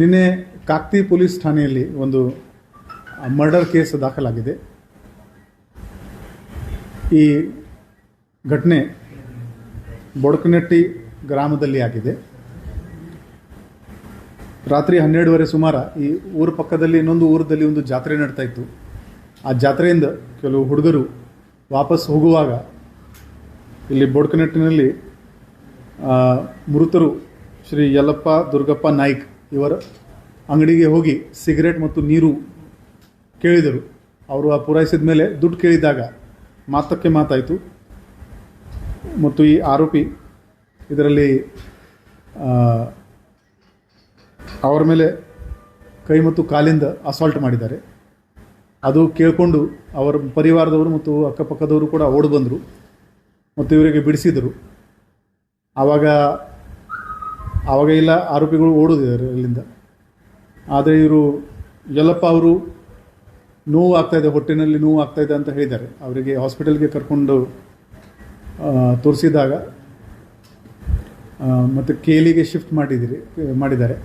ನಿನ್ನೆ ಕಾಕ್ತಿ ಪೊಲೀಸ್ ಠಾಣೆಯಲ್ಲಿ ಒಂದು ಮರ್ಡರ್ ಕೇಸ್ ದಾಖಲಾಗಿದೆ. ಈ ಘಟನೆ ಬೊಡಕನಟ್ಟಿ ಗ್ರಾಮದಲ್ಲಿ ಆಗಿದೆ. ರಾತ್ರಿ ಹನ್ನೆರಡುವರೆ ಸುಮಾರ ಈ ಊರ ಪಕ್ಕದಲ್ಲಿ ಇನ್ನೊಂದು ಊರದಲ್ಲಿ ಒಂದು ಜಾತ್ರೆ ನಡ್ತಾ ಇತ್ತು. ಆ ಜಾತ್ರೆಯಿಂದ ಕೆಲವು ಹುಡುಗರು ವಾಪಸ್ ಹೋಗುವಾಗ ಇಲ್ಲಿ ಬೊಡ್ಕನಟ್ಟಿನಲ್ಲಿ ಮೃತರು ಶ್ರೀ ಯಲ್ಲಪ್ಪ ದುರ್ಗಪ್ಪ ನಾಯ್ಕ್ ಇವರ ಅಂಗಡಿಗೆ ಹೋಗಿ ಸಿಗರೇಟ್ ಮತ್ತು ನೀರು ಕೇಳಿದರು. ಅವರು ಆ ಪೂರೈಸಿದ ಮೇಲೆ ದುಡ್ಡು ಕೇಳಿದಾಗ ಮಾತಕ್ಕೆ ಮಾತಾಯಿತು. ಮತ್ತು ಈ ಆರೋಪಿ ಇದರಲ್ಲಿ ಅವರ ಮೇಲೆ ಕೈ ಮತ್ತು ಕಾಲಿಂದ ಅಸಾಲ್ಟ್ ಮಾಡಿದ್ದಾರೆ. ಅದು ಕೇಳಿಕೊಂಡು ಅವರ ಪರಿವಾರದವರು ಮತ್ತು ಅಕ್ಕಪಕ್ಕದವರು ಕೂಡ ಓಡಿ ಬಂದರು ಮತ್ತು ಇವರಿಗೆ ಬಿಡಿಸಿದರು. ಆವಾಗ ಆವಾಗ ಇಲ್ಲ ಆರೋಪಿಗಳು ಓಡೋದಿದ್ದಾರೆ ಅಲ್ಲಿಂದ ಆದರೆ ಇವರು ಯಲ್ಲಪ್ಪ ಅವರು ನೋವು ಆಗ್ತಾಯಿದೆ ಹೊಟ್ಟೆನಲ್ಲಿ ನೋವು ಆಗ್ತಾಯಿದೆ ಅಂತ ಹೇಳಿದ್ದಾರೆ. ಅವರಿಗೆ ಹಾಸ್ಪಿಟಲ್ಗೆ ಕರ್ಕೊಂಡು ತೋರಿಸಿದಾಗ ಮತ್ತು ಕೇಲಿಗೆ ಶಿಫ್ಟ್ ಮಾಡಿದಿರಿ, ಮಾಡಿದ್ದಾರೆ.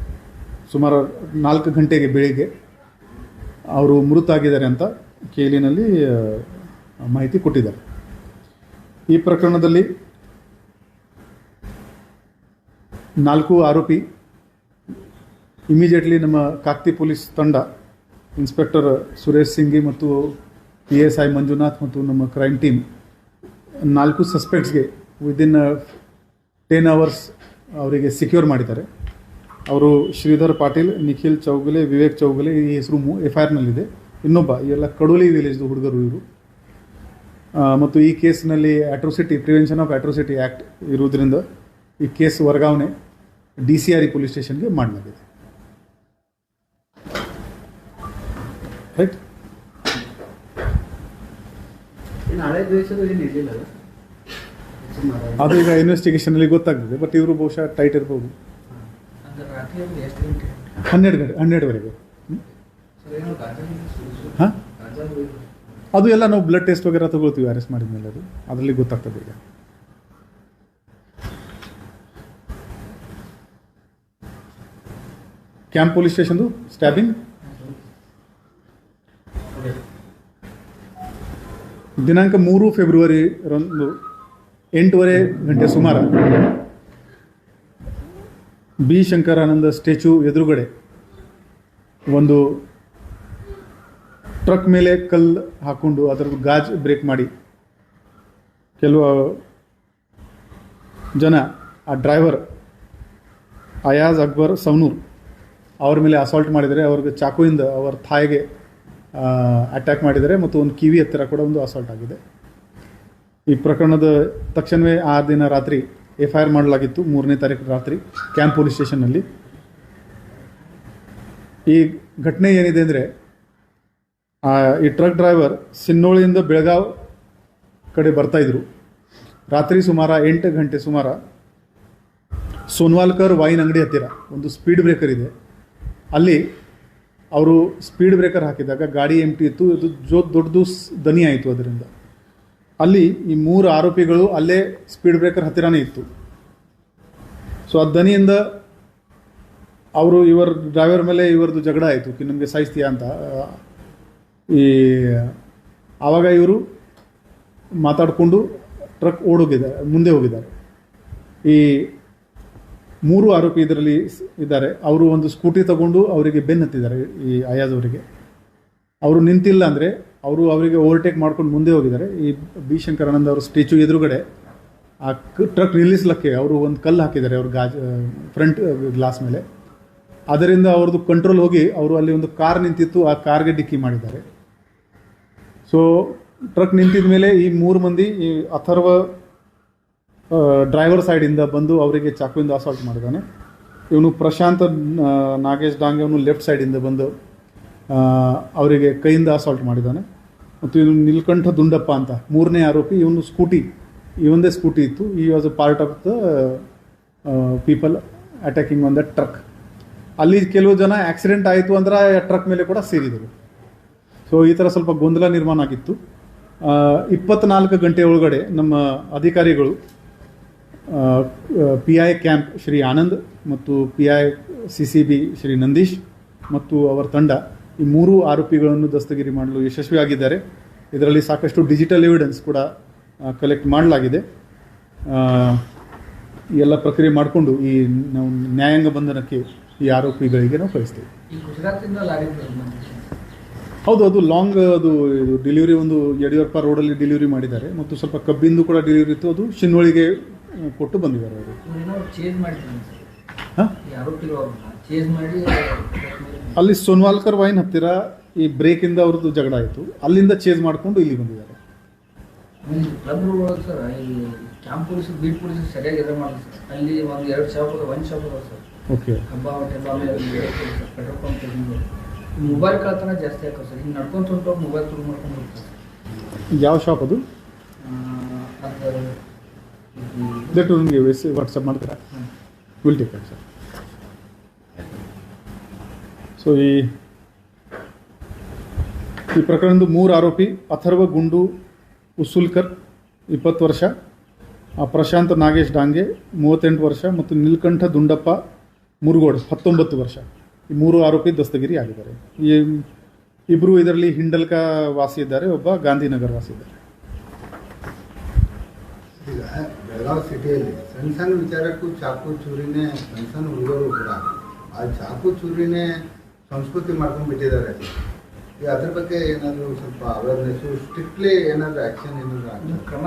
ಸುಮಾರು ನಾಲ್ಕು ಗಂಟೆಗೆ ಬೆಳಿಗ್ಗೆ ಅವರು ಮೃತಾಗಿದ್ದಾರೆ ಅಂತ ಕೇಲಿನಲ್ಲಿ ಮಾಹಿತಿ ಕೊಟ್ಟಿದ್ದಾರೆ. ಈ ಪ್ರಕರಣದಲ್ಲಿ ನಾಲ್ಕು ಆರೋಪಿ. ಇಮಿಡಿಯೇಟ್ಲಿ ನಮ್ಮ ಕಾಕ್ತಿ ಪೊಲೀಸ್ ತಂಡ ಇನ್ಸ್ಪೆಕ್ಟರ್ ಸುರೇಶ್ ಸಿಂಗಿ ಮತ್ತು ಪಿ ಎಸ್ ಐ ಮಂಜುನಾಥ್ ಮತ್ತು ನಮ್ಮ ಕ್ರೈಮ್ ಟೀಮ್ ನಾಲ್ಕು ಸಸ್ಪೆಕ್ಟ್ಸ್ಗೆ ವಿದಿನ್ ಟೆನ್ ಅವರ್ಸ್ ಅವರಿಗೆ ಸೆಕ್ಯೂರ್ ಮಾಡಿದ್ದಾರೆ. ಅವರು ಶ್ರೀಧರ್ ಪಾಟೀಲ್, ನಿಖಿಲ್ ಚೌಗಲೆ, ವಿವೇಕ್ ಚೌಗಲೆ ಈ ಹೆಸರು ಎಫ್ ಐ ಆರ್ನಲ್ಲಿದೆ ಇನ್ನೊಬ್ಬ ಎಲ್ಲ ಕಡೋಲಿ ವಿಲೇಜ್ದು ಹುಡುಗರು ಇವರು. ಮತ್ತು ಈ ಕೇಸ್ನಲ್ಲಿ atrocity prevention of atrocity act ಇರುವುದರಿಂದ ಈ ಕೇಸ್ ವರ್ಗಾವಣೆ D C R E police ಸ್ಟೇಷನ್ಗೆ ಮಾಡಲಾಗಿದೆ ರೈಟ್ ಅದು? ಈಗ ಇನ್ವೆಸ್ಟಿಗೇಷನಲ್ಲಿ ಗೊತ್ತಾಗ್ತದೆ ಬಟ್ ಇವರು ಬಹುಶಃ ಟೈಟ್ ಇರಬಹುದು ಹನ್ನೆರಡು ಗಂಟೆ ಹನ್ನೆರಡುವರೆಗೆ. ಹಾಂ? ಅದು ಎಲ್ಲ ನಾವು ಬ್ಲಡ್ ಟೆಸ್ಟ್ ವಗೇರ ತಗೊಳ್ತೀವಿ ಅರೆಸ್ಟ್ ಮಾಡಿದ ಮೇಲೆ ಅದು. ಅದರಲ್ಲಿ ಗೊತ್ತಾಗ್ತದೆ ಈಗ. ಕ್ಯಾಂಪ್ ಪೊಲೀಸ್ ಸ್ಟೇಷನ್ದು ಸ್ಟ್ಯಾಬಿಂಗ್ ದಿನಾಂಕ ಮೂರು ಫೆಬ್ರವರಿ ರಂದು ಎಂಟೂವರೆ ಗಂಟೆ ಸುಮಾರು ಬಿ ಶಂಕರಾನಂದ ಸ್ಟ್ಯಾಚ್ಯೂ ಎದುರುಗಡೆ ಒಂದು ಟ್ರಕ್ ಮೇಲೆ ಕಲ್ಲು ಹಾಕ್ಕೊಂಡು ಅದರ ಗಾಜ್ ಬ್ರೇಕ್ ಮಾಡಿ ಕೆಲವು ಜನ, ಆ ಡ್ರೈವರ್ ಅಯಾಜ್ ಅಕ್ಬರ್ ಸೌನೂರ್ ಅವ್ರ ಮೇಲೆ ಅಸಾಲ್ಟ್ ಮಾಡಿದರೆ ಅವ್ರಿಗೆ ಚಾಕುವಿಂದ ಅವರ ಥಾಯ್ಗೆ ಅಟ್ಯಾಕ್ ಮಾಡಿದರೆ ಮತ್ತು ಒಂದು ಕಿವಿ ಹತ್ತಿರ ಕೂಡ ಒಂದು ಅಸಾಲ್ಟ್ ಆಗಿದೆ. ಈ ಪ್ರಕರಣದ ತಕ್ಷಣವೇ ಆ ದಿನ ರಾತ್ರಿ ಎಫ್ ಐ ಆರ್ ಮಾಡಲಾಗಿತ್ತು, ಮೂರನೇ ತಾರೀಕು ರಾತ್ರಿ ಕ್ಯಾಂಪ್ ಪೊಲೀಸ್ ಸ್ಟೇಷನ್ನಲ್ಲಿ ಈ ಘಟನೆ ಏನಿದೆ ಅಂದರೆ ಈ ಟ್ರಕ್ ಡ್ರೈವರ್ ಸಿನ್ನೋಳಿಯಿಂದ ಬೆಳಗಾವ್ ಕಡೆ ಬರ್ತಾ ಇದ್ರು. ರಾತ್ರಿ ಸುಮಾರು ಎಂಟು ಗಂಟೆ ಸುಮಾರು ಸೋನ್ವಾಲ್ಕರ್ ವೈನ್ ಅಂಗಡಿ ಹತ್ತಿರ ಒಂದು ಸ್ಪೀಡ್ ಬ್ರೇಕರ್ ಇದೆ. ಅಲ್ಲಿ ಅವರು ಸ್ಪೀಡ್ ಬ್ರೇಕರ್ ಹಾಕಿದಾಗ ಗಾಡಿ ಎಂಟಿ ಇತ್ತು, ಇದು ಜೋ ದೊಡ್ಡದು ದನಿ ಆಯಿತು ಅದರಿಂದ. ಅಲ್ಲಿ ಈ ಮೂರು ಆರೋಪಿಗಳು ಅಲ್ಲೇ ಸ್ಪೀಡ್ ಬ್ರೇಕರ್ ಹತ್ತಿರನೇ ಇತ್ತು. ಸೊ ಆ ದನಿಯಿಂದ ಅವರು ಇವರ ಡ್ರೈವರ್ ಮೇಲೆ ಇವರದ್ದು ಜಗಳ ಆಯಿತು ಕಿ ನಿಮಗೆ ಸಾಯಿಸ್ತೀಯಾ ಅಂತ. ಈ ಆವಾಗ ಇವರು ಮಾತಾಡಿಕೊಂಡು ಟ್ರಕ್ ಓಡೋಗಿದ್ದಾರೆ, ಮುಂದೆ ಹೋಗಿದ್ದಾರೆ. ಈ ಮೂರು ಆರೋಪಿ ಇದರಲ್ಲಿ ಇದ್ದಾರೆ. ಅವರು ಒಂದು ಸ್ಕೂಟಿ ತಗೊಂಡು ಅವರಿಗೆ ಬೆನ್ನತ್ತಿದ್ದಾರೆ ಈ ಅಯಾಜ್ ಅವರಿಗೆ ಅವರು ನಿಂತಿಲ್ಲ ಅಂದರೆ ಅವರು ಅವರಿಗೆ ಓವರ್ಟೇಕ್ ಮಾಡ್ಕೊಂಡು ಮುಂದೆ ಹೋಗಿದ್ದಾರೆ. ಈ ಬಿ ಶಂಕರಾನಂದ ಅವರ ಸ್ಟ್ಯಾಚು ಎದುರುಗಡೆ ಆ ಟ್ರಕ್ ನಿಲ್ಲಿಸ್ಲಿಕ್ಕೆ ಅವರು ಒಂದು ಕಲ್ಲು ಹಾಕಿದ್ದಾರೆ ಅವ್ರ ಗಾಜ್ ಫ್ರಂಟ್ ಗ್ಲಾಸ್ ಮೇಲೆ. ಅದರಿಂದ ಅವ್ರದ್ದು ಕಂಟ್ರೋಲ್ ಹೋಗಿ ಅವರು ಅಲ್ಲಿ ಒಂದು ಕಾರ್ ನಿಂತಿತ್ತು, ಆ ಕಾರ್ಗೆ ಡಿಕ್ಕಿ ಮಾಡಿದ್ದಾರೆ. ಸೊ ಟ್ರಕ್ ನಿಂತಿದ ಮೇಲೆ ಈ ಮೂರು ಮಂದಿ ಈ ಅಥರ್ವ ಡ್ರೈವರ್ ಸೈಡಿಂದ ಬಂದು ಅವರಿಗೆ ಚಾಕುವಿಂದ ಅಸಾಲ್ಟ್ ಮಾಡಿದ್ದಾನೆ ಇವನು ಪ್ರಶಾಂತ್ ನಾಗೇಶ್ ಡಾಂಗೆ ಅವನು ಲೆಫ್ಟ್ ಸೈಡಿಂದ ಬಂದು ಅವರಿಗೆ ಕೈಯಿಂದ ಅಸಾಲ್ಟ್ ಮಾಡಿದ್ದಾನೆ ಮತ್ತು ಇವನು ನಿಲ್ಕಂಠ ದುಂಡಪ್ಪ ಅಂತ, ಮೂರನೇ ಆರೋಪಿ, ಇವನು ಸ್ಕೂಟಿ ಇವೊಂದೇ ಸ್ಕೂಟಿ ಇತ್ತು. He was a part of the people attacking on the truck ಅಲ್ಲಿ ಕೆಲವು ಜನ ಆಕ್ಸಿಡೆಂಟ್ ಆಯಿತು ಅಂದ್ರೆ ಟ್ರಕ್ ಮೇಲೆ ಕೂಡ ಸೇರಿದರು. ಸೊ ಈ ಥರ ಸ್ವಲ್ಪ ಗೊಂದಲ ನಿರ್ಮಾಣ ಆಗಿತ್ತು. ಇಪ್ಪತ್ನಾಲ್ಕು ಗಂಟೆ ಒಳಗಡೆ ನಮ್ಮ ಅಧಿಕಾರಿಗಳು P I camp Shri Anand ಮತ್ತು P I C C B Shri Nandish ಮತ್ತು ಅವರ ತಂಡ ಈ ಮೂರು ಆರೋಪಿಗಳನ್ನು ದಸ್ತಗಿರಿ ಮಾಡಲು ಯಶಸ್ವಿಯಾಗಿದ್ದಾರೆ. ಇದರಲ್ಲಿ ಸಾಕಷ್ಟು ಡಿಜಿಟಲ್ ಎವಿಡೆನ್ಸ್ ಕೂಡ ಕಲೆಕ್ಟ್ ಮಾಡಲಾಗಿದೆ. ಎಲ್ಲ ಪ್ರಕ್ರಿಯೆ ಮಾಡಿಕೊಂಡು ಈ ನಾವು ನ್ಯಾಯಾಂಗ ಬಂಧನಕ್ಕೆ ಈ ಆರೋಪಿಗಳಿಗೆ ನಾವು ಕಳಿಸ್ತೇವೆ. ಹೌದು ಅದು ಲಾಂಗ್ ಅದು ಡೆಲಿವರಿ ಒಂದು ಯಡಿಯೂರಪ್ಪ ರೋಡಲ್ಲಿ ಡೆಲಿವರಿ ಮಾಡಿದ್ದಾರೆ. ಮತ್ತು ಸ್ವಲ್ಪ ಕಬ್ಬಿಂದು ಕೂಡ ಡೆಲಿವರಿ ಇತ್ತು. ಅದು ಶಿನ್ನೋಳಿಗೆ ಆ, ಕೊಟ್ಟು ಬಂದಿದ್ದಾರೆ ಅವರು. ಅಲ್ಲಿ ಸೋನ್ವಾಲ್ಕರ್ ವೈನ್ ಹತ್ತಿರ ಈ ಬ್ರೇಕಿಂದ ಅವ್ರದ್ದು ಜಗಳ ಆಯಿತು. ಅಲ್ಲಿಂದ ಚೇಂಜ್ ಮಾಡಿಕೊಂಡು ಇಲ್ಲಿ ಬಂದಿದ್ದಾರೆ. ಕ್ಲಬ್ ಒಳಗೆ ಸರ್ ಈ ಕ್ಯಾಂಪ್ ಪೊಲೀಸ್ ಬೀಟ್ ಪೊಲೀಸ್ ಸರಿಯಾಗಿ ಇರೋ ಮಾಡಿ ಸರ್ ಅಲ್ಲಿ ಒಂದು ಎರಡು ಶಾಪ್ ಅದ ಒಂದು ಶಾಪ್ ಅದ ಸರ್ ಓಕೆ ಹಬ್ಬ ಹೋಟೆಲ್ ಆಮೇಲೆ ಪೆಟ್ರೋಲ್ ಪಂಪ್ ಮೊಬೈಲ್ ಕಳ್ತನ ಜಾಸ್ತಿ ಹಾಕೋ ಸರ್ ಹಿಂಗೆ ನಡ್ಕೊಂತ ಹೊಂಟೋಗಿ ಮೊಬೈಲ್ ತುಳು ಮಾಡ್ಕೊಂಡು ಹೋಗ್ತಾರೆ ಯಾವ ಶಾಪ್ ಅದು? ದಟ್ ನನಗೆ ವಾಟ್ಸಪ್ ಮಾಡ್ತೀರಾ? ವಿಲ್ ಟೇಕ್ ಸರ್ ಸೊ ಈ ಈ ಪ್ರಕರಣದ ಮೂರು ಆರೋಪಿ, ಅಥರ್ವ ಗುಂಡು ಉಸುಲ್ಕರ್, ಇಪ್ಪತ್ತು ವರ್ಷ ಪ್ರಶಾಂತ್ ನಾಗೇಶ್ ಡಾಂಗೆ, ಮೂವತ್ತೆಂಟು ವರ್ಷ, ಮತ್ತು ನೀಲ್ಕಂಠ ದುಂಡಪ್ಪ, ಮುರುಗೋಡ್, ಹತ್ತೊಂಬತ್ತು ವರ್ಷ. ಈ ಮೂರು ಆರೋಪಿ ದಸ್ತಗಿರಿ ಆಗಿದ್ದಾರೆ ಈ ಇಬ್ಬರು ಇದರಲ್ಲಿ ಹಿಂಡಲ್ಕ ವಾಸಿ ಇದ್ದಾರೆ, ಒಬ್ಬ ಗಾಂಧಿನಗರ್ ವಾಸಿ ಇದ್ದಾರೆ. ಈಗ ಬೆಳಗಾವಿ ಸಿಟಿಯಲ್ಲಿ ಸಣ್ಣ ಸಣ್ಣ ವಿಚಾರಕ್ಕೂ ಚಾಕು ಚೂರಿನೇ ಸಣ್ಣ ಸಣ್ಣ ಹುಡುಗರು ಕೂಡ ಆ ಚಾಕು ಚೂರಿನೇ ಸಂಸ್ಕೃತಿ ಮಾಡ್ಕೊಂಡ್ಬಿಟ್ಟಿದ್ದಾರೆ ಈಗ ಅದ್ರ ಬಗ್ಗೆ ಏನಾದರೂ ಸ್ವಲ್ಪ ಅವೇರ್ನೆಸ್ಸು ಸ್ಟ್ರಿಕ್ಟ್ಲಿ ಏನಾದರೂ ಆ್ಯಕ್ಷನ್ ಏನಾದರೂ ಕ್ರಮ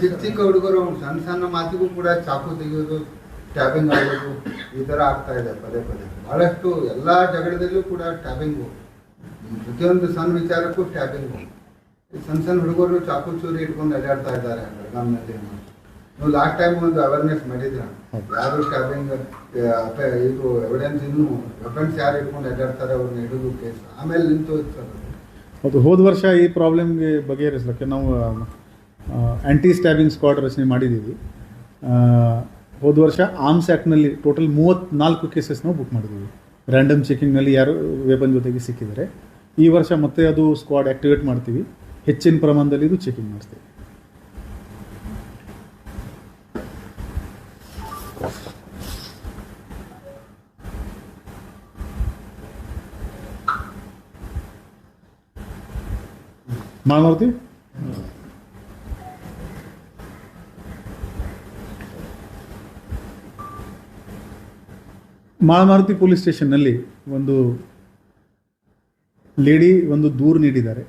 ಚಿಕ್ಕ ಚಿಕ್ಕ ಹುಡುಗರು ಸಣ್ಣ ಸಣ್ಣ ಮಾತಿಗೂ ಕೂಡ ಚಾಕು ತೆಗೆಯೋದು ಟ್ಯಾಬಿಂಗ್ ಆಗೋದು ಈ ಥರ ಆಗ್ತಾ ಇದೆ ಪದೇ ಪದೇ. ಭಾಳಷ್ಟು ಎಲ್ಲ ಜಗಳದಲ್ಲೂ ಕೂಡ ಟ್ಯಾಬಿಂಗು ಪ್ರತಿಯೊಂದು ಸಣ್ಣ ವಿಚಾರಕ್ಕೂ ಟ್ಯಾಬಿಂಗು ಸಣ್ಣ ಸಣ್ಣ ಹುಡುಗರು ಚಾಕು ಚೂರಿ ಇಟ್ಕೊಂಡು ಅಡ್ಡಾಡ್ತಾ ಇದ್ದಾರೆ. ಬೆಳಗಾಂನಲ್ಲಿ ನೀವು ಲಾಸ್ಟ್ ಟೈಮ್ ಒಂದು ಅವೇರ್ನೆಸ್ ಮಾಡಿದ್ರ? ಯಾರು ಸ್ಟಾಬಿಂಗ್ ಇದು ಎವಿಡೆನ್ಸ್ ಇನ್ನು ವೆಪನ್ಸ್ ಯಾರು ಇಟ್ಕೊಂಡು ಅಡ್ಡಾಡ್ತಾರೆ ಅವ್ರನ್ನ ಹಿಡಿದು ಕೇಸ್ ಆಮೇಲೆ ನಿಂತು ಅದು. ಹೌದು ಹೋದ ವರ್ಷ ಈ ಪ್ರಾಬ್ಲಮ್ಗೆ ಬಗೆಹರಿಸಲಿಕ್ಕೆ ನಾವು ಆ್ಯಂಟಿ ಸ್ಟ್ಯಾಬಿಂಗ್ ಸ್ಕ್ವಾಡ್ ರಚನೆ ಮಾಡಿದ್ದೀವಿ ಹೋದ ವರ್ಷ ಆರ್ಮ್ಸ್ ಆ್ಯಕ್ಟ್ನಲ್ಲಿ ಟೋಟಲ್ ಮೂವತ್ತ್ನಾಲ್ಕು ಕೇಸಸ್ ನಾವು ಬುಕ್ ಮಾಡಿದ್ದೀವಿ ರ್ಯಾಂಡಮ್ ಚೆಕಿಂಗ್ನಲ್ಲಿ ಯಾರು ವೆಪನ್ ಜೊತೆಗೆ ಸಿಕ್ಕಿದ್ದಾರೆ. ಈ ವರ್ಷ ಮತ್ತೆ ಅದು ಸ್ಕ್ವಾಡ್ ಆ್ಯಕ್ಟಿವೇಟ್ ಮಾಡ್ತೀವಿ. ಹೆಚ್ಚಿನ ಪ್ರಮಾಣದಲ್ಲಿ ಇದು ಚೆಕಿಂಗ್ ಮಾಡ್ತೀವಿ. ಮಾಡ್ತೀವಿ ಮಾಳಮಾರುತಿ ಪೊಲೀಸ್ ಸ್ಟೇಷನ್ನಲ್ಲಿ ಒಂದು ಲೇಡಿ ಒಂದು ದೂರು ನೀಡಿದ್ದಾರೆ.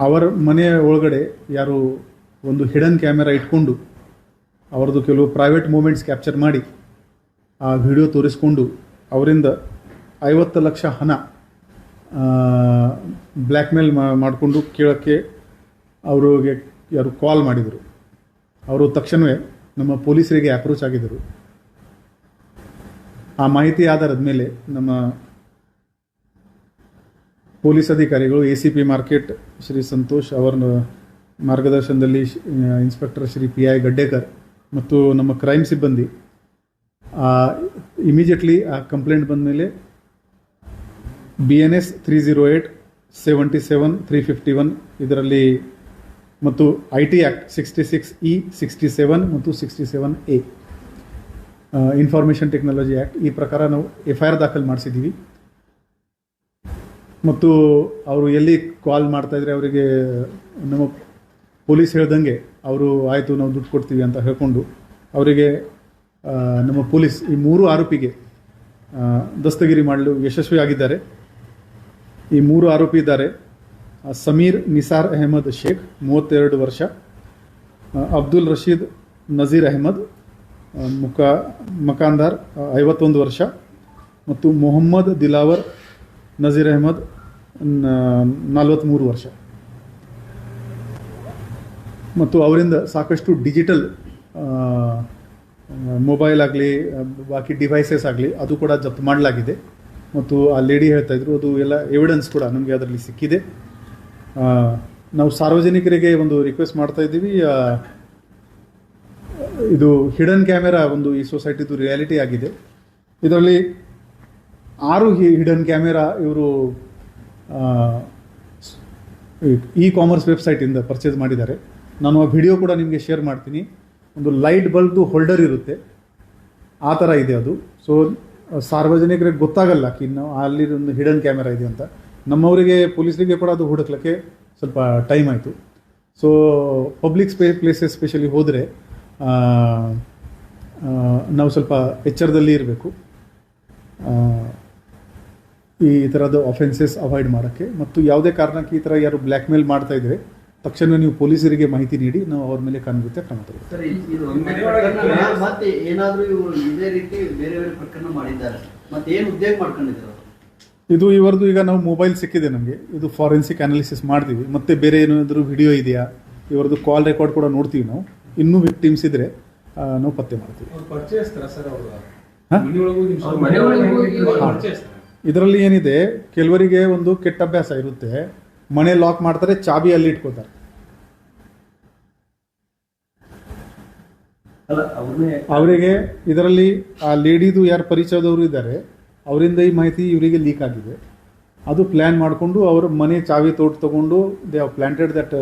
ಅವರ ಮನೆಯ ಒಳಗಡೆ ಯಾರು ಒಂದು ಹಿಡನ್ ಕ್ಯಾಮೆರಾ ಇಟ್ಕೊಂಡು ಅವರದ್ದು ಕೆಲವು ಪ್ರೈವೇಟ್ ಮೂಮೆಂಟ್ಸ್ ಕ್ಯಾಪ್ಚರ್ ಮಾಡಿ ಆ ವಿಡಿಯೋ ತೋರಿಸ್ಕೊಂಡು ಅವರಿಂದ ಐವತ್ತು ಲಕ್ಷ ಹಣ ಬ್ಲ್ಯಾಕ್ ಮೇಲ್ ಮಾಡಿಕೊಂಡು ಕೇಳೋಕ್ಕೆ ಅವರಿಗೆ ಯಾರು ಕಾಲ್ ಮಾಡಿದರು. ಅವರು ತಕ್ಷಣವೇ ನಮ್ಮ ಪೊಲೀಸರಿಗೆ ಅಪ್ರೋಚ್ ಆಗಿದ್ದರು. ಆ ಮಾಹಿತಿ ಆಧಾರದ ಮೇಲೆ ನಮ್ಮ ಪೊಲೀಸ್ ಅಧಿಕಾರಿಗಳು A C P market Shri Santosh ಅವರ ಮಾರ್ಗದರ್ಶನದಲ್ಲಿ inspector Shri P I Gaddekar ಮತ್ತು ನಮ್ಮ ಕ್ರೈಮ್ ಸಿಬ್ಬಂದಿ ಇಮಿಡಿಯೇಟ್ಲಿ ಆ ಕಂಪ್ಲೇಂಟ್ ಬಂದ ಮೇಲೆ B N S three zero eight seventy seven three fifty one ಇದರಲ್ಲಿ ಮತ್ತು I T act sixty six E sixty seven ಮತ್ತು sixty seven A information technology act ಈ ಪ್ರಕಾರ ನಾವು ಎಫ್ ಐ ಆರ್ ದಾಖಲು ಮಾಡಿಸಿದ್ದೀವಿ. ಮತ್ತು ಅವರು ಎಲ್ಲಿ ಕಾಲ್ ಮಾಡ್ತಾಯಿದ್ರೆ ಅವರಿಗೆ ನಮ್ಮ ಪೊಲೀಸ್ ಹೇಳ್ದಂಗೆ ಅವರು ಆಯಿತು ನಾವು ದುಡ್ಡು ಕೊಡ್ತೀವಿ ಅಂತ ಹೇಳ್ಕೊಂಡು ಅವರಿಗೆ ನಮ್ಮ ಪೊಲೀಸ್ ಈ ಮೂರು ಆರೋಪಿಗೆ ದಸ್ತಗಿರಿ ಮಾಡಲು ಯಶಸ್ವಿಯಾಗಿದ್ದಾರೆ ಈ ಮೂರು ಆರೋಪಿ ಇದ್ದಾರೆ. ಸಮೀರ್ ನಿಸಾರ್ ಅಹಮದ್ ಶೇಖ್, ಮೂವತ್ತೆರಡು ವರ್ಷ ಅಬ್ದುಲ್ ರಶೀದ್ ನಜೀರ್ ಅಹಮದ್ ಮುಖ ಮಕಾಂದಾರ್ ಐವತ್ತೊಂದು ವರ್ಷ ಮತ್ತು ಮೊಹಮ್ಮದ್ ದಿಲಾವರ್ ನಜೀರ್ ಅಹಮದ್ ನಲವತ್ತ್ಮೂರು ವರ್ಷ. ಮತ್ತು ಅವರಿಂದ ಸಾಕಷ್ಟು ಡಿಜಿಟಲ್ ಮೊಬೈಲ್ ಆಗಲಿ, ಬಾಕಿ ಡಿವೈಸಸ್ ಆಗಲಿ, ಅದು ಕೂಡ ಜಪ್ತು ಮಾಡಲಾಗಿದೆ. ಮತ್ತು ಆ ಲೇಡಿ ಹೇಳ್ತಾ ಇದ್ರು, ಅದು ಎಲ್ಲ ಎವಿಡೆನ್ಸ್ ಕೂಡ ನಮಗೆ ಅದರಲ್ಲಿ ಸಿಕ್ಕಿದೆ. ನಾವು ಸಾರ್ವಜನಿಕರಿಗೆ ಒಂದು ರಿಕ್ವೆಸ್ಟ್ ಮಾಡ್ತಾ ಇದ್ದೀವಿ ಇದು ಹಿಡನ್ ಕ್ಯಾಮೆರಾ ಒಂದು ಈ ಸೊಸೈಟಿದು ರಿಯಾಲಿಟಿ ಆಗಿದೆ. ಇದರಲ್ಲಿ ಆರು ಹಿಡನ್ ಕ್ಯಾಮೆರಾ ಇವರು ಇ ಕಾಮರ್ಸ್ ವೆಬ್ಸೈಟಿಂದ ಪರ್ಚೇಸ್ ಮಾಡಿದ್ದಾರೆ. ನಾನು ಆ ವಿಡಿಯೋ ಕೂಡ ನಿಮಗೆ ಶೇರ್ ಮಾಡ್ತೀನಿ. ಒಂದು ಲೈಟ್ ಬಲ್ಬ್ದು ಹೋಲ್ಡರ್ ಇರುತ್ತೆ. ಆ ಥರ ಇದೆ ಅದು. ಸೊ ಸಾರ್ವಜನಿಕರಿಗೆ ಗೊತ್ತಾಗಲ್ಲ ಕಿ ನಾವು ಅಲ್ಲಿ ಒಂದು ಹಿಡನ್ ಕ್ಯಾಮೆರಾ ಇದೆ ಅಂತ. ನಮ್ಮವರಿಗೆ, ಪೊಲೀಸರಿಗೆ ಕೂಡ ಅದು ಹುಡುಕ್ಲಿಕ್ಕೆ ಸ್ವಲ್ಪ ಟೈಮ್ ಆಯಿತು. ಸೊ ಪಬ್ಲಿಕ್ ಸ್ಪೇ ಪ್ಲೇಸಸ್ ಸ್ಪೆಷಲಿ ಹೋದರೆ ನಾವು ಸ್ವಲ್ಪ ಎಚ್ಚರದಲ್ಲಿ ಇರಬೇಕು. ಈ ಥರದ ಅಫೆನ್ಸಸ್ ಅವಾಯ್ಡ್ ಮಾಡೋಕ್ಕೆ. ಮತ್ತು ಯಾವುದೇ ಕಾರಣಕ್ಕೆ ಈ ಥರ ಯಾರು ಬ್ಲ್ಯಾಕ್ ಮೇಲ್ ಮಾಡ್ತಾ ಇದ್ರೆ ತಕ್ಷಣ ನೀವು ಪೊಲೀಸರಿಗೆ ಮಾಹಿತಿ ನೀಡಿ ನಾವು ಅವ್ರ ಮೇಲೆ ಕಾನೂನು ಕ್ರಮ ತಗೊಳ್ತೀವಿ ಸರ್ ಇದು- ಇದು ಒಂದೇ ಪ್ರಕರಣ ಮತ್ತೆ ಏನಾದ್ರೂ ಇದೇ ರೀತಿ ಬೇರೆ ಬೇರೆ ಪ್ರಕರಣ ಮಾಡಿದ್ದಾರೆ. ಮತ್ತೆ ಏನು ಉದ್ಯೋಗ ಮಾಡ್ಕೊಂಡಿದ್ರು? ಇದು ಇವರದು ಈಗ ನಾವು ಮೊಬೈಲ್ ಸಿಕ್ಕಿದೆ ನಮಗೆ. ಇದು ಫಾರೆನ್ಸಿಕ್ ಅನಾಲಿಸಿಸ್ ಮಾಡ್ತೀವಿ. ಮತ್ತೆ ಬೇರೆ ಏನಾದರೂ ವಿಡಿಯೋ ಇದೆಯಾ? ಇವರದು ಕಾಲ್ ರೆಕಾರ್ಡ್ ಕೂಡ ನೋಡ್ತೀವಿ ನಾವು. ಇನ್ನೂ ವಿಕ್ಟಿಮ್ಸ್ ಇದ್ರೆ ನಾವು ಪತ್ತೆ ಮಾಡ್ತೀವಿ. ಇದರಲ್ಲಿ ಏನಿದೆ ಕೆಲವರಿಗೆ ಒಂದು ಕೆಟ್ಟ ಅಭ್ಯಾಸ ಇರುತ್ತೆ. ಮನೆ ಲಾಕ್ ಮಾಡ್ತಾರೆ ಚಾಬಿ ಅಲ್ಲಿ ಇಟ್ಕೋತಾರೆ. ಅವರಿಗೆ ಇದರಲ್ಲಿ ಆ ಲೇಡಿದು ಯಾರು ಪರಿಚಯದವರು ಇದ್ದಾರೆ ಅವರಿಂದ ಈ ಮಾಹಿತಿ ಇವರಿಗೆ ಲೀಕ್ ಆಗಿದೆ. ಅದು ಪ್ಲ್ಯಾನ್ ಮಾಡಿಕೊಂಡು ಅವರು ಮನೆ ಚಾವಿ ತೋಟ ತಗೊಂಡು they have planted that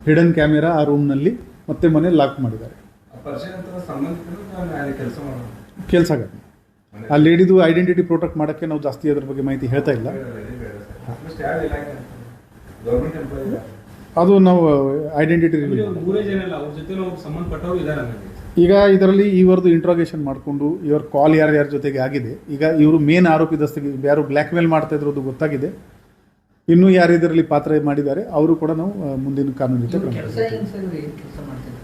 hidden camera ಆ ರೂಮ್ನಲ್ಲಿ ಮತ್ತೆ ಮನೆ ಲಾಕ್ ಮಾಡಿದ್ದಾರೆ. ಕೆಲಸ ಆಗತ್ತೆ. ಆ ಲೇಡಿದು ಐಡೆಂಟಿಟಿ ಪ್ರೊಟೆಕ್ಟ್ ಮಾಡೋಕ್ಕೆ ನಾವು ಜಾಸ್ತಿ ಅದ್ರ ಬಗ್ಗೆ ಮಾಹಿತಿ ಹೇಳ್ತಾ ಇಲ್ಲ. ಅದು ನಾವು ಐಡೆಂಟಿಟಿ ಮೂರೇ ಜನ ಇಲ್ಲ ಅವ್ರ ಜೊತೆ ಒಬ್ಬ ಸಂಬಂಧಪಟ್ಟವರು ಇದ್ದಾರೆ ಈಗ ಇದರಲ್ಲಿ ಇವರದು ಇಂಟ್ರಾಗೇಷನ್ ಮಾಡಿಕೊಂಡು ಇವರ ಕಾಲ್ ಯಾರು ಯಾರ ಜೊತೆಗೆ ಆಗಿದೆ ಈಗ ಇವರು ಮೇನ್ ಆರೋಪಿದಸ್ತಿಗೆ ಯಾರು ಬ್ಲ್ಯಾಕ್ ಮೇಲ್ ಮಾಡ್ತಾ ಇದ್ರದ್ದು ಗೊತ್ತಾಗಿದೆ. ಇನ್ನೂ ಯಾರು ಇದರಲ್ಲಿ ಪಾತ್ರ ಮಾಡಿದ್ದಾರೆ ಅವರು ಕೂಡ ನಾವು ಮುಂದಿನ ಕಾನೂನು ರೀತಿ ಕ್ರಮ ಕೆಲಸ ತಗೊಳ್ತೀವಿ. ಏನು ಸರ್ ಇವ್ರು ಏನು ಕೆಲಸ ಮಾಡ್ತಿದ್ರು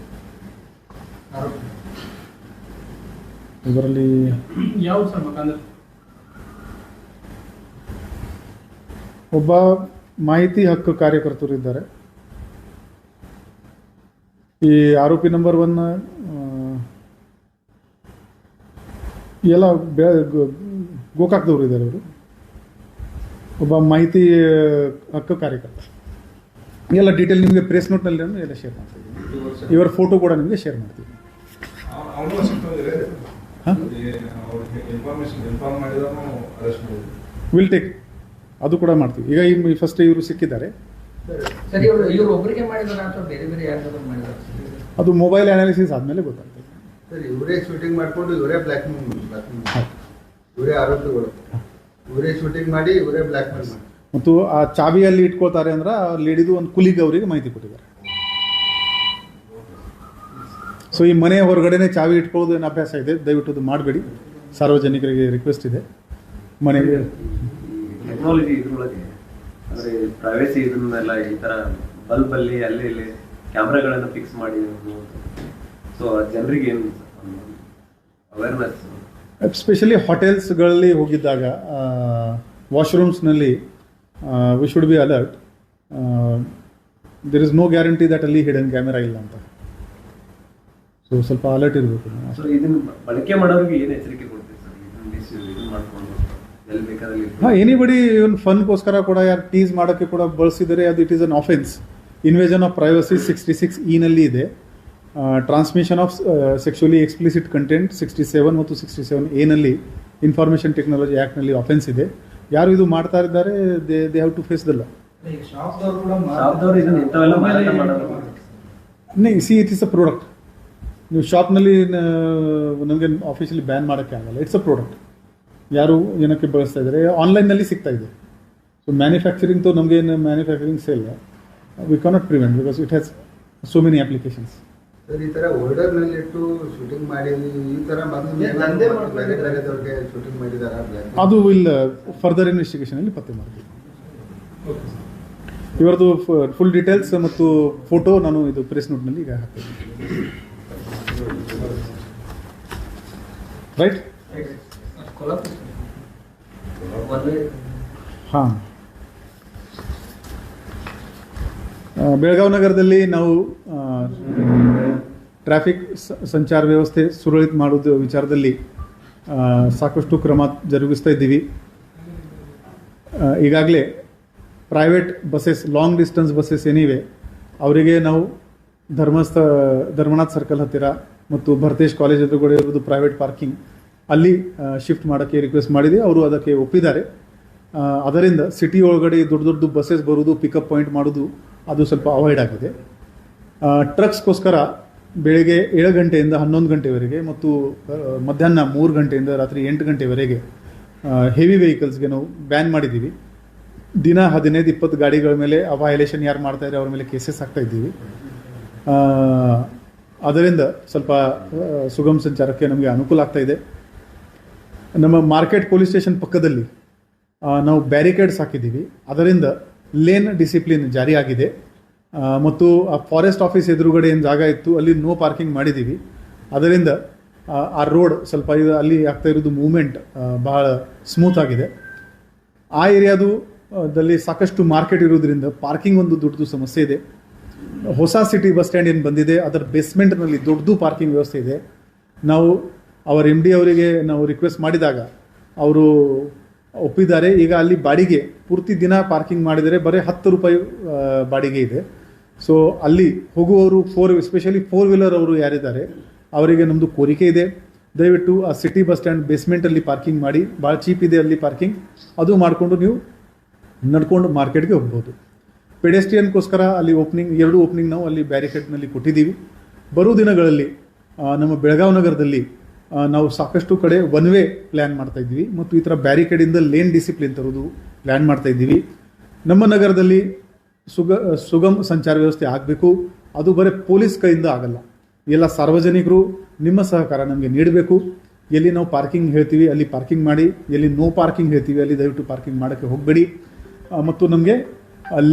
ಆರೋಪಿ ಇದರಲ್ಲಿ ಯಾವ್ದು ಸರ್ ಒಬ್ಬ ಮಾಹಿತಿ ಹಕ್ಕು ಕಾರ್ಯಕರ್ತರು ಇದ್ದಾರೆ. ಈ ಆರೋಪಿ ನಂಬರ್ ಒನ್ ಎಲ್ಲ ಬೆ- ಗೋಕಾಕ್ದವ್ರು ಇದ್ದಾರೆ ಅವರು. ಒಬ್ಬ ಮಾಹಿತಿ ಹಕ್ಕು ಕಾರ್ಯಕರ್ತ. ಎಲ್ಲ ಡೀಟೇಲ್ ನಿಮಗೆ ಪ್ರೆಸ್ ನೋಟ್ನಲ್ಲಿ ನಾನು ಎಲ್ಲ ಶೇರ್ ಮಾಡ್ತೀವಿ ಇವರ ಫೋಟೋ ಕೂಡ ನಿಮಗೆ ಶೇರ್ ಮಾಡ್ತೀವಿ ಇನ್ಫಾರ್ಮೇಶನ್ ಇನ್ಫಾರ್ಮ್ ಮಾಡಿದವನು ಅರೆಸ್ಟ್ ವಿಲ್ ಟೇಕ್ ಅದು ಕೂಡ ಮಾಡ್ತೀವಿ. ಈಗ ಈ ಫಸ್ಟ್ ಇವರು ಸಿಕ್ಕಿದ್ದಾರೆ. ಸರ್ ಇವರು ಇವ್ರು ಒಬ್ಬರಿಗೆ ಮಾಡಿದಾರ ಅಥವಾ ಬೇರೆ ಬೇರೆ ಯಾರಿಗಾದ್ರು ಮಾಡಿದಾರ? ಅದು ಮೊಬೈಲ್ ಅನಾಲಿಸಿಸ್ ಆದಮೇಲೆ ಗೊತ್ತಾಗ್ತದೆ. ಸರ್ ಇವರೇ ಶೂಟಿಂಗ್ ಮಾಡ್ಕೊಂಡು ಇವರೇ ಬ್ಲ್ಯಾಕ್ ಇವರೇ ಆರೋಪಿಗಳು. ಇವರೇ ಶೂಟಿಂಗ್ ಮಾಡಿ ಇವರೇ ಬ್ಲ್ಯಾಕ್ ಮೇಲ್ ಮಾಡಿ ಮತ್ತು ಆ ಚಾವಿಯಲ್ಲಿ ಇಟ್ಕೊಳ್ತಾರೆ ಅಂದ್ರೆ ಆ ಲೇಡಿದು ಒಂದು ಕುಲಿಗೆ ಅವರಿಗೆ ಮಾಹಿತಿ ಕೊಟ್ಟಿದ್ದಾರೆ. ಸೊ ಈ ಮನೆ ಹೊರಗಡೆನೆ ಚಾವಿ ಇಟ್ಕೊಳ್ಳೋದು ಏನು ಅಭ್ಯಾಸ ಇದೆ? ದಯವಿಟ್ಟು ಅದು ಮಾಡಬೇಡಿ. ಸಾರ್ವಜನಿಕರಿಗೆ ರಿಕ್ವೆಸ್ಟ್ ಇದೆ. ಮನೆಗೆ ಟೆಕ್ನಾಲಜಿ ಇದ್ರೊಳಗೆ ಅಂದ್ರೆ ಪ್ರೈವೇಸಿ ಇದನ್ನೆಲ್ಲ ಈ ತರ ಬಲ್ಬ್ ಅಲ್ಲಿ ಅಲ್ಲಿ ಇಲ್ಲಿ ಕ್ಯಾಮ್ರಾಗಳನ್ನ ಫಿಕ್ಸ್ ಮಾಡಿ ಸೊ ಜನರಿಗೆ ಏನು ಅವೇರ್ನೆಸ್ ಎಸ್ಪೆಷಲಿ ಹೋಟೆಲ್ಸ್ಗಳಲ್ಲಿ ಹೋಗಿದ್ದಾಗ ವಾಶ್ರೂಮ್ಸ್ನಲ್ಲಿ we should be alert there is no guarantee that ಅಲ್ಲಿ ಹಿಡನ್ ಕ್ಯಾಮೆರಾ ಇಲ್ಲ ಅಂತ. ಸೊ ಸ್ವಲ್ಪ ಅಲರ್ಟ್ ಇರಬೇಕು. ಬಳಕೆ ಮಾಡೋರಿಗೆ ಏನು ಎಚ್ಚರಿಕೆ ಕೊಡ್ತೀವಿ ಸರ್ ಇದನ್ನ ಮಿಸ್ ಇದನ್ನ ಮಾಡ್ಕೊಂಡು ಎಲ್ಲಿ ಬೇಕಾದಲ್ಲಿ ಹಾಂ ಎನಿಬಡಿ ಇವನ್ ಫನ್ಗೋಸ್ಕರ ಕೂಡ ಯಾರು ಟೀಸ್ ಮಾಡೋಕ್ಕೆ ಕೂಡ ಬಳಸಿದರೆ ಅದು it is an offence invasion of privacy sixty six ಇನಲ್ಲಿ ಇದೆ. Transmission of sexually explicit content sixty seven ಮತ್ತು ಸಿಕ್ಸ್ಟಿ ಸೆವೆನ್ ಎನಲ್ಲಿ ಇನ್ಫಾರ್ಮೇಷನ್ ಟೆಕ್ನಾಲಜಿ ಆ್ಯಕ್ಟ್ನಲ್ಲಿ ಆಫೆನ್ಸ್ ಇದೆ. ಯಾರು ಇದು ಮಾಡ್ತಾ ಇದ್ದಾರೆ they they have to face ದಲ್ಲ see it is a product ನೀವು ಶಾಪ್ನಲ್ಲಿ ನಮಗೆ ಆಫೀಸಲ್ಲಿ ಬ್ಯಾನ್ ಮಾಡೋಕ್ಕೆ ಆಗಲ್ಲ. ಇಟ್ಸ್ ಅ ಪ್ರಾಡಕ್ಟ್ ಯಾರು ಏನಕ್ಕೆ ಬಳಸ್ತಾ ಇದ್ದಾರೆ? ಆನ್ಲೈನ್ನಲ್ಲಿ ಸಿಗ್ತಾ ಇದೆ. ಸೊ ಮ್ಯಾನುಫ್ಯಾಕ್ಚರಿಂಗ್ ತೋ ನಮಗೆ manufacturing sale we cannot prevent because it has so many applications sir ಈ ತರ ಹೋಲ್ಡರ್ನಲ್ಲಿ ಇಟ್ಟು ಶೂಟಿಂಗ್ ಮಾಡಿ ಈ ಏನ್ ಶೂಟಿಂಗ್ ಮಾಡಿದಾರ? ಅದು ವಿಲ್ ಫರ್ದರ್ ಇನ್ವೆಸ್ಟಿಗೇಷನಲ್ಲಿ ಪತ್ತೆ ಮಾಡ್ತೀವಿ. ಇವರದು ಫುಲ್ ಡೀಟೇಲ್ಸ್ ಮತ್ತು ಫೋಟೋ ನಾನು ಇದು ಪ್ರೆಸ್ ನೋಟ್ನಲ್ಲಿ ಈಗ ಹಾಕ್ತೀನಿ. ರೈಟ್ ಹಾಂ. ಬೆಳಗಾವಿ ನಗರದಲ್ಲಿ ನಾವು ಟ್ರಾಫಿಕ್ ಸಂಚಾರ ವ್ಯವಸ್ಥೆ ಸುರಳಿತ ಮಾಡೋದು ವಿಚಾರದಲ್ಲಿ ಸಾಕಷ್ಟು ಕ್ರಮ ಜರುಗಿಸ್ತಾ ಇದ್ದೀವಿ. ಈಗಾಗಲೇ private buses long distance buses anyway, ಅವರಿಗೆ ನಾವು ಧರ್ಮಸ್ಥ ಧರ್ಮನಾಥ್ ಸರ್ಕಲ್ ಹತ್ತಿರ ಮತ್ತು ಭರತೇಶ್ ಕಾಲೇಜ್ ಎದುರುಗಡೆ ಇರೋದು ಪ್ರೈವೇಟ್ ಪಾರ್ಕಿಂಗ್ ಅಲ್ಲಿ ಶಿಫ್ಟ್ ಮಾಡೋಕ್ಕೆ ರಿಕ್ವೆಸ್ಟ್ ಮಾಡಿದೆ. ಅವರು ಅದಕ್ಕೆ ಒಪ್ಪಿದ್ದಾರೆ. ಅದರಿಂದ ಸಿಟಿ ಒಳಗಡೆ ದೊಡ್ಡ ದೊಡ್ಡ ಬಸ್ಸಸ್ ಬರೋದು ಪಿಕಪ್ ಪಾಯಿಂಟ್ ಮಾಡೋದು ಅದು ಸ್ವಲ್ಪ ಅವಾಯ್ಡ್ ಆಗಿದೆ. ಟ್ರಕ್ಸ್ಗೋಸ್ಕರ ಬೆಳಗ್ಗೆ ಏಳು ಗಂಟೆಯಿಂದ ಹನ್ನೊಂದು ಗಂಟೆವರೆಗೆ ಮತ್ತು ಮಧ್ಯಾಹ್ನ ಮೂರು ಗಂಟೆಯಿಂದ ರಾತ್ರಿ ಎಂಟು ಗಂಟೆವರೆಗೆ ಹೆವಿ ವೆಹಿಕಲ್ಸ್ಗೆ ನಾವು ಬ್ಯಾನ್ ಮಾಡಿದ್ದೀವಿ. ದಿನ ಹದಿನೈದು, ಇಪ್ಪತ್ತು ಗಾಡಿಗಳ ಮೇಲೆ ಆ ವಯಲೇಷನ್ ಯಾರು ಮಾಡ್ತಾ ಇದ್ದಾರೆ, ಅವ್ರ ಮೇಲೆ ಕೇಸಸ್ ಆಗ್ತಾ ಇದ್ದೀವಿ. ಅದರಿಂದ ಸ್ವಲ್ಪ ಸುಗಮ ಸಂಚಾರಕ್ಕೆ ನಮಗೆ ಅನುಕೂಲ ಆಗ್ತಾ ಇದೆ. ನಮ್ಮ ಮಾರ್ಕೆಟ್ ಪೊಲೀಸ್ ಸ್ಟೇಷನ್ ಪಕ್ಕದಲ್ಲಿ ನಾವು ಬ್ಯಾರಿಕೇಡ್ಸ್ ಹಾಕಿದ್ದೀವಿ. ಅದರಿಂದ ಲೇನ್ ಡಿಸಿಪ್ಲಿನ್ ಜಾರಿಯಾಗಿದೆ ಮತ್ತು ಆ ಫಾರೆಸ್ಟ್ ಆಫೀಸ್ ಎದುರುಗಡೆ ಏನು ಜಾಗ ಇತ್ತು ಅಲ್ಲಿ ನೋ ಪಾರ್ಕಿಂಗ್ ಮಾಡಿದ್ದೀವಿ. ಅದರಿಂದ ಆ, ರೋಡ್ ಸ್ವಲ್ಪ ಇದು ಅಲ್ಲಿ ಆಗ್ತಾ ಇರೋದು ಮೂಮೆಂಟ್ ಬಹಳ ಸ್ಮೂತ್ ಆಗಿದೆ. ಆ ಏರಿಯಾದು ದಲ್ಲಿ ಸಾಕಷ್ಟು ಮಾರ್ಕೆಟ್ ಇರೋದ್ರಿಂದ ಪಾರ್ಕಿಂಗ್ ಒಂದು ದೊಡ್ಡದು ಸಮಸ್ಯೆ ಇದೆ. ಹೊಸ ಸಿಟಿ ಬಸ್ ಸ್ಟ್ಯಾಂಡ್ ಏನು ಬಂದಿದೆ ಅದರ ಬೇಸ್ಮೆಂಟ್ನಲ್ಲಿ ದೊಡ್ಡದು ಪಾರ್ಕಿಂಗ್ ವ್ಯವಸ್ಥೆ ಇದೆ. ನಾವು ಅವರ ಎಂ ಡಿ ಅವರಿಗೆ ನಾವು ರಿಕ್ವೆಸ್ಟ್ ಮಾಡಿದಾಗ ಅವರು ಒಪ್ಪಿದ್ದಾರೆ. ಈಗ ಅಲ್ಲಿ ಬಾಡಿಗೆ ಪೂರ್ತಿ ದಿನ ಪಾರ್ಕಿಂಗ್ ಮಾಡಿದರೆ ಬರೀ ಹತ್ತು ರೂಪಾಯಿ ಬಾಡಿಗೆ ಇದೆ. ಸೊ ಅಲ್ಲಿ ಹೋಗುವವರು ಫೋರ್ ಎಸ್ಪೆಷಲಿ ಫೋರ್ ವೀಲರ್ ಅವರು ಯಾರಿದ್ದಾರೆ, ಅವರಿಗೆ ನಮ್ಮದು ಕೋರಿಕೆ ಇದೆ. ದಯವಿಟ್ಟು ಆ ಸಿಟಿ ಬಸ್ ಸ್ಟ್ಯಾಂಡ್ ಬೇಸ್ಮೆಂಟಲ್ಲಿ ಪಾರ್ಕಿಂಗ್ ಮಾಡಿ, ಭಾಳ ಚೀಪ್ ಇದೆ ಅಲ್ಲಿ ಪಾರ್ಕಿಂಗ್ ಅದು ಮಾಡಿಕೊಂಡು ನೀವು ನಡ್ಕೊಂಡು ಮಾರ್ಕೆಟ್ಗೆ ಹೋಗ್ಬೋದು. ಪೆಡೆಸ್ಟ್ರಿಯನ್ಗೋಸ್ಕರ ಅಲ್ಲಿ ಓಪನಿಂಗ್ ಎರಡು ಓಪನಿಂಗ್ ನಾವು ಅಲ್ಲಿ ಬ್ಯಾರಿಕೇಡ್ನಲ್ಲಿ ಕೊಟ್ಟಿದ್ದೀವಿ. ಬರೋ ದಿನಗಳಲ್ಲಿ ನಮ್ಮ ಬೆಳಗಾವಿ ನಗರದಲ್ಲಿ ನಾವು ಸಾಕಷ್ಟು ಕಡೆ ಒನ್ ವೇ ಪ್ಲ್ಯಾನ್ ಮಾಡ್ತಾ ಇದ್ದೀವಿ ಮತ್ತು ಈ ಥರ ಬ್ಯಾರಿಕೇಡಿಂದ ಲೇನ್ ಡಿಸಿಪ್ಲಿನ್ ತರೋದು ಪ್ಲ್ಯಾನ್ ಮಾಡ್ತಾ ಇದ್ದೀವಿ. ನಮ್ಮ ನಗರದಲ್ಲಿ ಸುಗ, ಸುಗಮ ಸಂಚಾರ ವ್ಯವಸ್ಥೆ ಆಗಬೇಕು. ಅದು ಬರೀ ಪೊಲೀಸ್ ಕೈಯಿಂದ ಆಗಲ್ಲ. ಎಲ್ಲ ಸಾರ್ವಜನಿಕರು ನಿಮ್ಮ ಸಹಕಾರ ನಮಗೆ ನೀಡಬೇಕು. ಎಲ್ಲಿ ನಾವು ಪಾರ್ಕಿಂಗ್ ಹೇಳ್ತೀವಿ, ಅಲ್ಲಿ ಪಾರ್ಕಿಂಗ್ ಮಾಡಿ. ಎಲ್ಲಿ ನೋ ಪಾರ್ಕಿಂಗ್ ಹೇಳ್ತೀವಿ, ಅಲ್ಲಿ ದಯವಿಟ್ಟು ಪಾರ್ಕಿಂಗ್ ಮಾಡೋಕ್ಕೆ ಹೋಗಬೇಡಿ. ಮತ್ತು ನಮಗೆ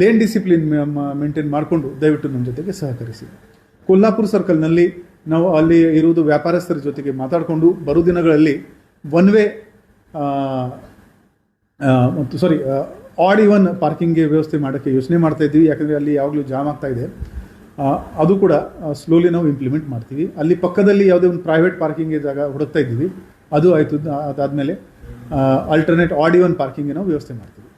ಲೇನ್ ಡಿಸಿಪ್ಲಿನ್ ಮೇಂಟೈನ್ ಮಾಡಿಕೊಂಡು ದಯವಿಟ್ಟು ನಮ್ಮ ಜೊತೆಗೆ ಸಹಕರಿಸಿ. ಕೊಲ್ಲಾಪುರ ಸರ್ಕಲ್ನಲ್ಲಿ ನಾವು ಅಲ್ಲಿ ಇರುವುದು ವ್ಯಾಪಾರಸ್ಥರ ಜೊತೆಗೆ ಮಾತಾಡಿಕೊಂಡು ಬರೋ ದಿನಗಳಲ್ಲಿ ಒನ್ ವೇ ಮತ್ತು ಸಾರಿ ಆಡ್ ಇವನ್ ಪಾರ್ಕಿಂಗ್ಗೆ ವ್ಯವಸ್ಥೆ ಮಾಡೋಕ್ಕೆ ಯೋಚನೆ ಮಾಡ್ತಾ ಇದ್ದೀವಿ ಯಾಕಂದರೆ ಅಲ್ಲಿ ಯಾವಾಗಲೂ ಜಾಮ್ ಆಗ್ತಾ ಇದೆ. ಅದು ಕೂಡ ಸ್ಲೋಲಿ ನಾವು ಇಂಪ್ಲಿಮೆಂಟ್ ಮಾಡ್ತೀವಿ. ಅಲ್ಲಿ ಪಕ್ಕದಲ್ಲಿ ಯಾವುದೇ ಒಂದು ಪ್ರೈವೇಟ್ ಪಾರ್ಕಿಂಗ್ಗೆ ಜಾಗ ಹುಡುಕ್ತಾ ಇದ್ದೀವಿ. ಅದು ಆಯಿತು, ಅದಾದಮೇಲೆ ಅಲ್ಟರ್ನೇಟ್ ಆಡ್ ಇವನ್ ಪಾರ್ಕಿಂಗ್ಗೆ ನಾವು ವ್ಯವಸ್ಥೆ ಮಾಡ್ತೀವಿ.